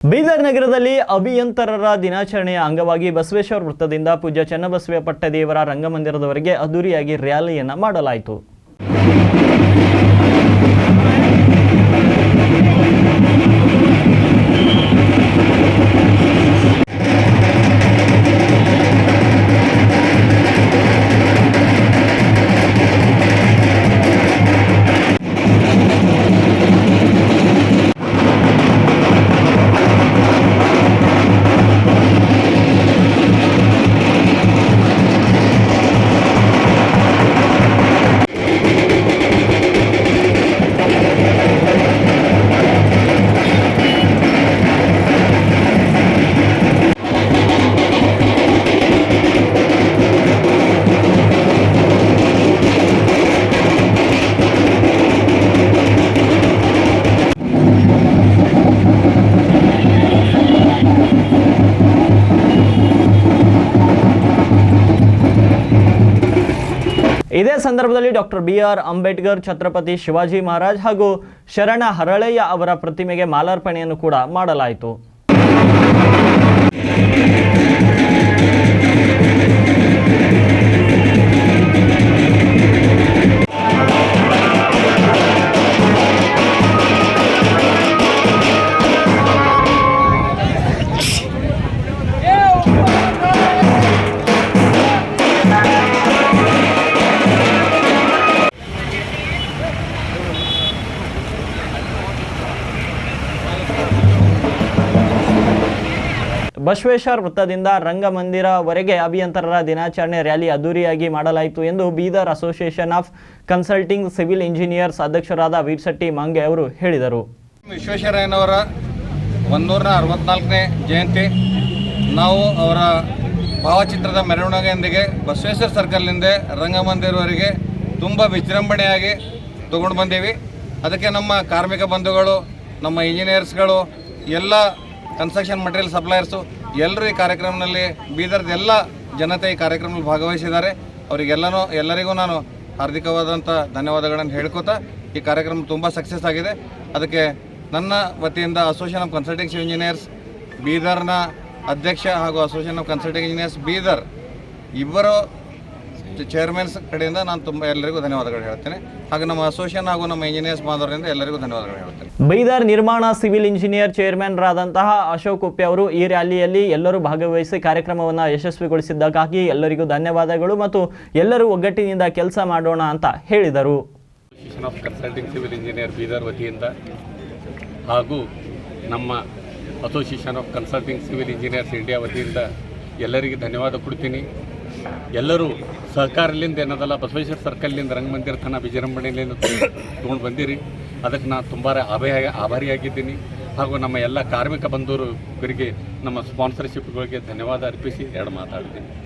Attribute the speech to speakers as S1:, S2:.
S1: ಬೀದರ್ ನಗರದಲ್ಲಿ ಅಭಿಯಂತರರ ದಿನಾಚರಣೆಯ ಅಂಗವಾಗಿ ಬಸವೇಶ್ವರ ವೃತ್ತದಿಂದ ಪೂಜ್ಯ ಚನ್ನಬಸವ ಪಟ್ಟದೇವರ ರಂಗಮಂದಿರದವರೆಗೆ ಅದ್ದೂರಿಯಾಗಿ ರ್ಯಾಲಿಯನ್ನು ಮಾಡಲಾಯಿತು. ಇದೇ ಸಂದರ್ಭದಲ್ಲಿ doctor B R Ambedkar, Chhatrapati Shivaji Maharaj ಹಾಗೂ ಶರಣ ಹರಳಯ್ಯ ಅವರ ಪ್ರತಿಮೆಗೆ ಮಾಲಾರ್ಪಣೆಯನ್ನು ಕೂಡ ಮಾಡಲಾಯಿತು. ಬಸವೇಶ್ವರ ವೃತ್ತದಿಂದ ರಂಗಮಂದಿರವರೆಗೆ ಅಭಿಯಂತರರ ದಿನಾಚರಣೆ ರ್ಯಾಲಿ ಅದ್ದೂರಿಯಾಗಿ ಮಾಡಲಾಯಿತು ಎಂದು Bidar association of consulting civil engineers ಅಧ್ಯಕ್ಷರಾದ ವೀರ್ಶೆಟ್ಟಿ ಮಾಂಗೆ ಅವರು ಹೇಳಿದರು.
S2: ವಿಶ್ವೇಶ್ವರಯ್ಯನವರ ಒಂದೂರ ಅರವತ್ನಾಲ್ಕನೇ ಜಯಂತಿ. ನಾವು ಅವರ ಭಾವಚಿತ್ರದ ಮೆರವಣಿಗೆಯೊಂದಿಗೆ ಬಸವೇಶ್ವರ ಸರ್ಕಲ್ನಿಂದ ರಂಗಮಂದಿರವರೆಗೆ ತುಂಬ ವಿಜೃಂಭಣೆಯಾಗಿ ತಗೊಂಡು ಬಂದೀವಿ. ಅದಕ್ಕೆ ನಮ್ಮ ಕಾರ್ಮಿಕ ಬಂಧುಗಳು, ನಮ್ಮ ಇಂಜಿನಿಯರ್ಸ್ಗಳು, ಎಲ್ಲ ಕನ್ಸ್ಟ್ರಕ್ಷನ್ ಮಟೀರಿಯಲ್ ಸಪ್ಲೈಯರ್ಸು ಎಲ್ಲರೂ ಈ ಕಾರ್ಯಕ್ರಮದಲ್ಲಿ ಬೀದರ್ದ ಎಲ್ಲ ಜನತೆ ಈ ಕಾರ್ಯಕ್ರಮದಲ್ಲಿ ಭಾಗವಹಿಸಿದ್ದಾರೆ. ಅವರಿಗೆಲ್ಲನೂ, ಎಲ್ಲರಿಗೂ ನಾನು ಹಾರ್ದಿಕವಾದಂಥ ಧನ್ಯವಾದಗಳನ್ನು ಹೇಳ್ಕೊತಾ ಈ ಕಾರ್ಯಕ್ರಮ ತುಂಬ ಸಕ್ಸಸ್ ಆಗಿದೆ. ಅದಕ್ಕೆ ನನ್ನ ವತಿಯಿಂದ ಅಸೋಸಿಯೇಷನ್ ಆಫ್ ಕನ್ಸಲ್ಟಿಂಗ್ ಇಂಜಿನಿಯರ್ಸ್ ಬೀದರ್ನ ಅಧ್ಯಕ್ಷ ಹಾಗೂ association of consulting engineers Bidar, ಇಬ್ಬರು ಚೇರ್ಮನ್ಸ್ ಕಡೆಯಿಂದ ನಾನು ತುಂಬ ಎಲ್ಲರಿಗೂ ಧನ್ಯವಾದಗಳು ಹೇಳ್ತೇನೆ. ಹಾಗೆ ನಮ್ಮ ಅಸೋಸಿಯೇಷನ್ ಹಾಗೂ ನಮ್ಮ ಇಂಜಿನಿಯರ್ಸ್ ಬಾಂಧವರಿಂದ ಎಲ್ಲರಿಗೂ ಧನ್ಯವಾದಗಳು ಹೇಳ್ತೇನೆ.
S1: ಬೈದಾರ್ ನಿರ್ಮಾಣ ಸಿವಿಲ್ ಇಂಜಿನಿಯರ್ ಚೇರ್ಮನ್ರಾದಂತಹ ಅಶೋಕ್ ಉಪ್ಪೆ ಅವರು ಈ ರ್ಯಾಲಿಯಲ್ಲಿ ಎಲ್ಲರೂ ಭಾಗವಹಿಸಿ ಕಾರ್ಯಕ್ರಮವನ್ನು ಯಶಸ್ವಿಗೊಳಿಸಿದ್ದಕ್ಕಾಗಿ ಎಲ್ಲರಿಗೂ ಧನ್ಯವಾದಗಳು ಮತ್ತು ಎಲ್ಲರೂ ಒಗ್ಗಟ್ಟಿನಿಂದ ಕೆಲಸ ಮಾಡೋಣ ಅಂತ ಹೇಳಿದರು.
S3: Association of consulting civil engineer Bidar ವತಿಯಿಂದ ಹಾಗೂ ನಮ್ಮ association of consulting civil engineers India ವತಿಯಿಂದ ಎಲ್ಲರಿಗೆ ಧನ್ಯವಾದ ಕೊಡ್ತೀನಿ. ಎಲ್ಲರೂ ಸಹಕಾರಲಿಂದ ಏನದಲ್ಲ, ಬಸವೇಶ್ವರ ಸರ್ಕಲ್ನಿಂದ ರಂಗಮಂದಿರ ತನ ವಿಜೃಂಭಣೆಯಿಂದ ತೊಗೊಂಡು ಬಂದಿರಿ. ಅದಕ್ಕೆ ನಾನು ತುಂಬ ಆಭಯ ಆಭಾರಿಯಾಗಿದ್ದೀನಿ ಹಾಗೂ ನಮ್ಮ ಎಲ್ಲ ಕಾರ್ಮಿಕ ಬಂಧುಗಳಿಗೆ ನಮ್ಮ ಸ್ಪಾನ್ಸರ್ಶಿಪ್ಗಳಿಗೆ ಧನ್ಯವಾದ ಅರ್ಪಿಸಿ ಎರಡು ಮಾತಾಡ್ತೀನಿ.